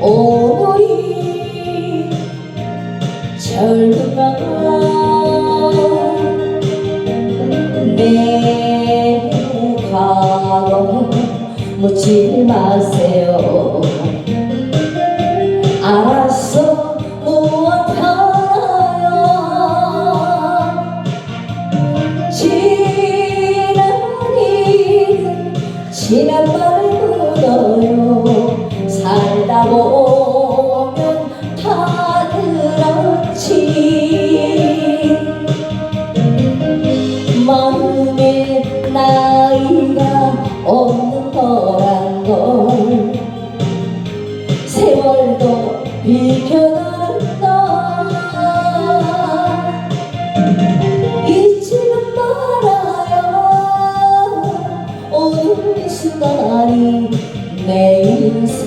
오늘이 젊은 내 과거 묻지 마세요 알았어 지난 일은 지난 말을 살다 보면 다 들었지. 마음에 나이가 없는 거란 걸 세월도 비켜간다. 잊지는 말아요. 오늘 이 순간이 내 인생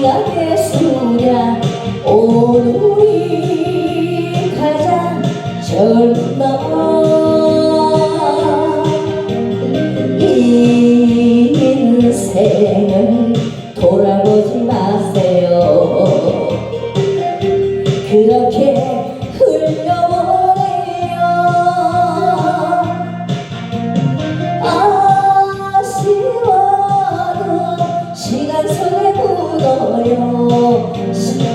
나이가 됐으냐 오늘이 가장 젊은 날 인생을 돌아보지 마세요. 그렇게 흘려 묻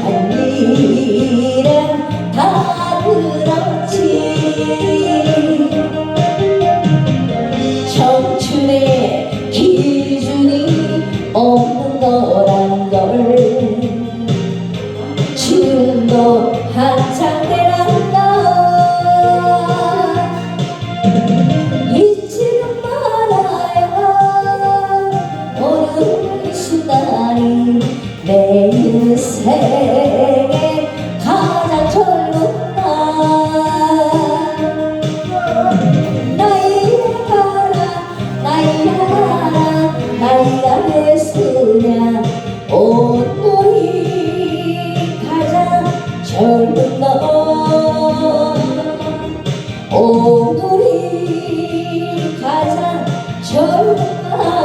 오늘이 가장 젊은